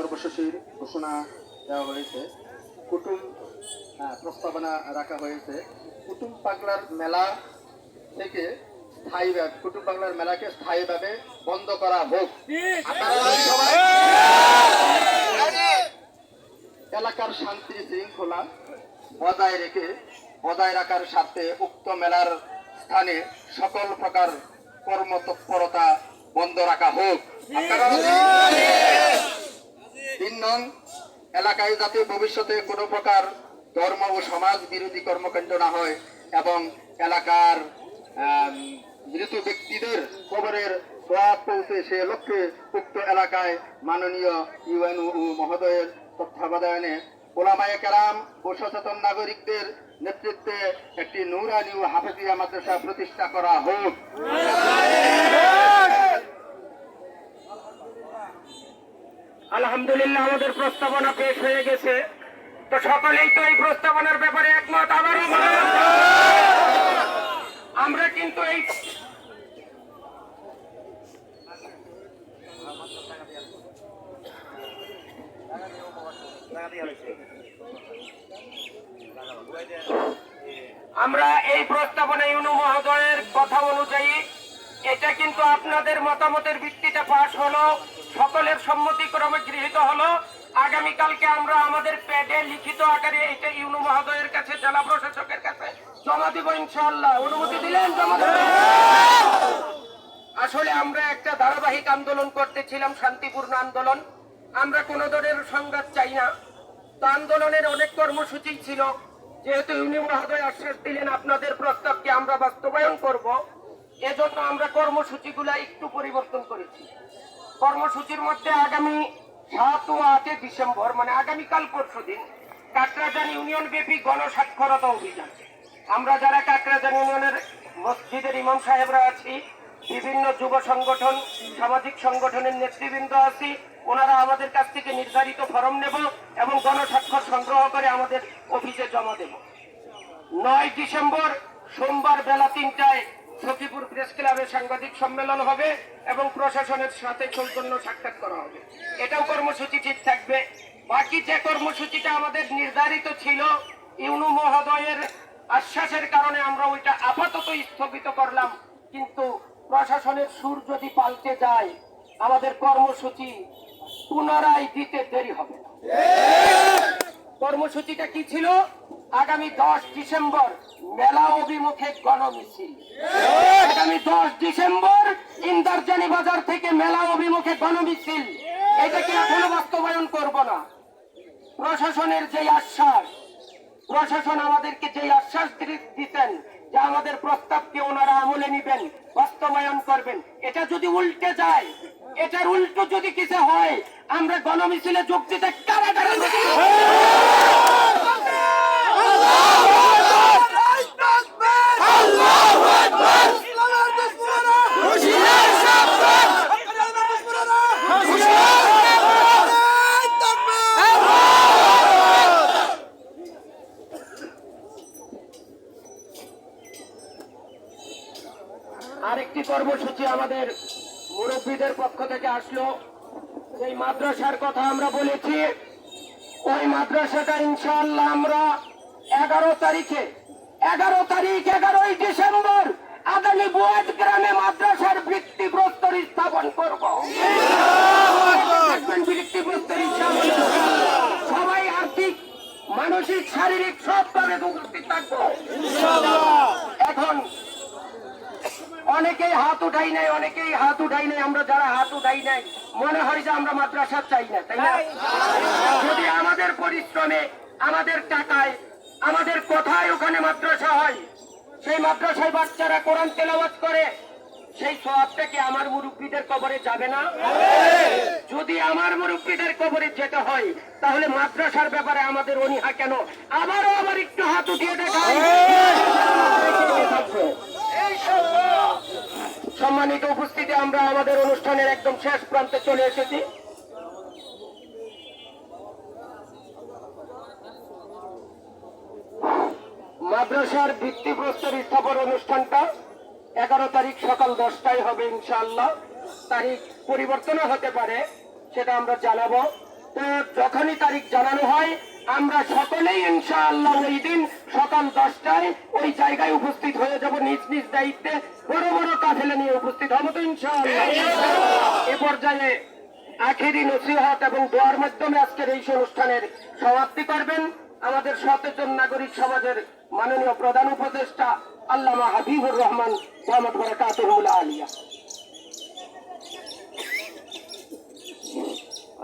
কর্মসূচির ঘোষণা দেওয়া হয়েছে। কুটুম প্রস্তাবনা রাখা হয়েছে। কুটুম পাগলার মেলা থেকে স্থায়ীভাবে কুটুম পাগলার মেলাকে স্থায়ীভাবে বন্ধ করা হোক। এলাকার শান্তি শৃঙ্খলা বজায় রেখে, বজায় রাখার স্বার্থে উক্ত মেলার স্থানে সকল প্রকার কর্মতৎপরতা বন্ধ রাখা হোক। আপনারা এলাকায় যাতে ভবিষ্যতে কোনো প্রকার ধর্ম ও সমাজ বিরোধী কর্মকাণ্ড না হয় এবং এলাকার মৃত ব্যক্তিদের কবরের সোয়াব পৌঁছে সে লক্ষ্যে উক্ত এলাকায় মাননীয় ইউএনও মহোদয়ের তত্ত্বাবধানে ওলামায়ে কেরাম ও সচেতন নাগরিকদের নেতৃত্বে একটি নূরানি ও হাফেজিয়া মাদ্রাসা প্রতিষ্ঠা করা হোক। আলহামদুলিল্লাহ, আমাদের প্রস্তাবনা পেশ হয়ে গেছে। তো সকলেই তো এই প্রস্তাবনার ব্যাপারে একমত? আবারও আমরা কিন্তু এই আমরা এই প্রস্তাবনা ইউনু মহোদয়ের কথা অনুযায়ী, এটা কিন্তু আপনাদের মতামতের ভিত্তিতে পাশ হলো। সকলের সম্মতিক্রমে গৃহীত হলো। আগামীকালকে আমরা আমাদের প্যাডে লিখিত আকারে এটা ইউনু মহোদয়ের কাছে, জেলা প্রশাসকের কাছে জমা দিব ইনশাল্লাহ অনুমতি দিলেন। আসলে আমরা একটা ধারাবাহিক আন্দোলন করতেছিলাম, শান্তিপূর্ণ আন্দোলন। আমরা কোনো ধরনের সংঘাত চাই না। তো আন্দোলনের অনেক কর্মসূচি ছিল। যেহেতু ইউনি মহোদয় আশ্বাস দিলেন, আপনাদের প্রস্তাবকে আমরা বাস্তবায়ন করব। এজন্য আমরা কর্মসূচিগুলা একটু পরিবর্তন করেছি। কর্মসূচির মধ্যে আগামী সাত ও আটে ডিসেম্বর মানে আগামীকাল পরশু দিন কাকরাজান ইউনিয়ন ব্যাপী গণস্বাক্ষরতা অভিযান। আমরা যারা কাকরাজান ইউনিয়নের মসজিদের ইমাম সাহেবরা আছি, বিভিন্ন যুব সংগঠন, সামাজিক সংগঠনের নেতৃবৃন্দ আছি, ওনারা আমাদের কাছ থেকে নির্ধারিত ফরম নেব এবং গণস্বাক্ষর সংগ্রহ করে আমাদের অফিসে জমা দেব। নয় ডিসেম্বর, সোমবার বেলা তিনটায় সখীপুর প্রেস ক্লাবে সাংবাদিক সম্মেলন হবে এবং প্রশাসনের সাথে সৌজন্য সাক্ষাৎ করা হবে। এটাও কর্মসূচি ঠিক থাকবে। বাকি যে কর্মসূচিটা আমাদের নির্ধারিত ছিল, ইউনু মহোদয়ের আশ্বাসের কারণে আমরা ওইটা আপাতত স্থগিত করলাম। কিন্তু প্রশাসনের সুর যদি পাল্টে যায়, আমাদের কর্মসূচি পুনরায় দিতে দেরি হবে কর্মসূচিটা কি ছিল? আগামী দশ ডিসেম্বর মেলা অভিমুখে গণমিছিল। আগামী দশ ডিসেম্বর ইন্দারজানি বাজার থেকে মেলা অভিমুখে গণমিছিল। এটাকে এখনও বাস্তবায়ন করব না। প্রশাসনের যে আশ্বাস, প্রশাসন আমাদেরকে যে আশ্বাস দিতেন যে আমাদের প্রস্তাবকে ওনারা আমলে নিবেন, বাস্তবায়ন করবেন, এটা যদি উল্টে যায়, এটার উল্টো যদি কিছু হয়, আমরা গণমিছিলে যোগ দিতে কারা কারা কর্মসূচি আমাদের মুরব্বীদের পক্ষ থেকে আসলো। এই মাদ্রাসার কথা আমরা বলেছি। ওই মাদ্রাসাটা ইনশাল্লাহ আমরা এগারো তারিখে এগারো তারিখ এগারোই ডিসেম্বর আদানি বুয়াদ গ্রামে মাদ্রাসার ভিত্তি প্রস্তর স্থাপন করব। সবাই আর্থিক মানসিক শারীরিক সবভাবে উপস্থিত থাকব। এখন অনেকেই হাত উঠাই নাই অনেকেই হাত উঠাই নাই। আমরা যারা হাত উঠাই নাই মনে হয় যে আমরা মাদ্রাসা চাই না তাই না? যদি আমাদের পরিশ্রমে আমাদের টাকায় আমাদের কোথায় ওখানে মাদ্রাসা হয় সেই মাদ্রাসায় বাচ্চারা কোরআন তেলাওয়াত করে সেই সবটা কি আমার মুরব্বীদের কবরে যাবে না? যদি আমার মুরব্বীদের কবরে যেতে হয় তাহলে মাদ্রাসার ব্যাপারে আমাদের অনীহা কেন? আবারও আবার একটু হাত উঠিয়ে দেখাই। সম্মানিত উপস্থিতি, আমরা আমাদের অনুষ্ঠানের একদম শেষ প্রান্তে চলে এসেছি। মাদ্রাসার ভিত্তিপ্রস্তর স্থাপন অনুষ্ঠানটা এগারো তারিখ সকাল দশটায় হবে, ইনশাআল্লাহ। তারিখ পরিবর্তনও হতে পারে, সেটা আমরা জানাব। তো যখনই তারিখ জানানো হয় আমরা সকলেই ইনশাআল্লাহ ওই দিন সকাল দশটায় ওই জায়গায় উপস্থিত হয়ে যাব নিজ নিজ দায়িত্বে। বড় বড় কাফেলা নিয়ে উপস্থিত হব তো এ পর্যায়ে আখেরি নসিহত এবং দোয়ার মাধ্যমে আজকের এই অনুষ্ঠানের সমাপ্তি করবেন। আমাদের সচেতন নাগরিক সমাজের মাননীয় প্রধান উপদেষ্টা আল্লামা হাবিবুর রহমান মোহাম্মদ বরকাতুল আলিয়া।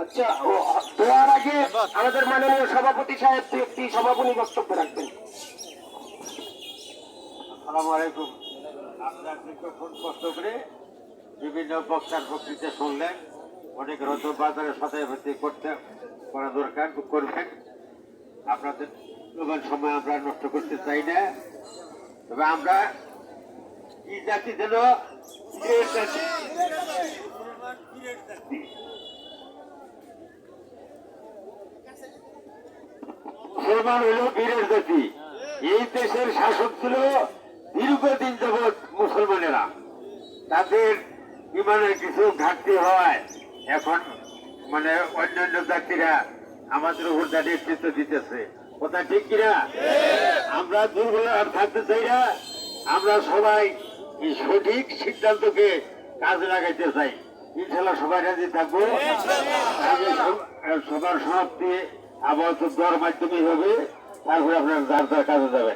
আচ্ছা ও দোয়ার আগে আমাদের মাননীয় সভাপতি সাহেব একটি সভাপতি বক্তব্য রাখবেন। কষ্ট করে বিভিন্ন বক্তার বক্তৃতা শুনলেন। অনেক রত বাজারের সাথে করতে করা দরকার করবেন। আপনাদের সময় আমরা নষ্ট করতে চাই না। তবে আমরা কি জাতি যেন। মুসলমান হইল বীরের জাতি এই দেশের শাসক ছিল দীর্ঘদিন যাবৎ মুসলমানেরা। তাদের ইমানের কিছু ঘাটতি হয় এখন মানে অন্যান্য জাতিরা আমাদের উপর নেতৃত্ব দিতেছে। কথা ঠিক কিনা? আমরা দুর্বল আর থাকতে চাই না। আমরা সবাই সঠিক সিদ্ধান্তকে কাজে লাগাইতে চাই। ইনশাল্লাহ সবাই রাজি থাকব। সবার সমাপ্তি আপাতত দেওয়ার মাধ্যমে হবে তারপরে আপনার যার যার কাজে যাবে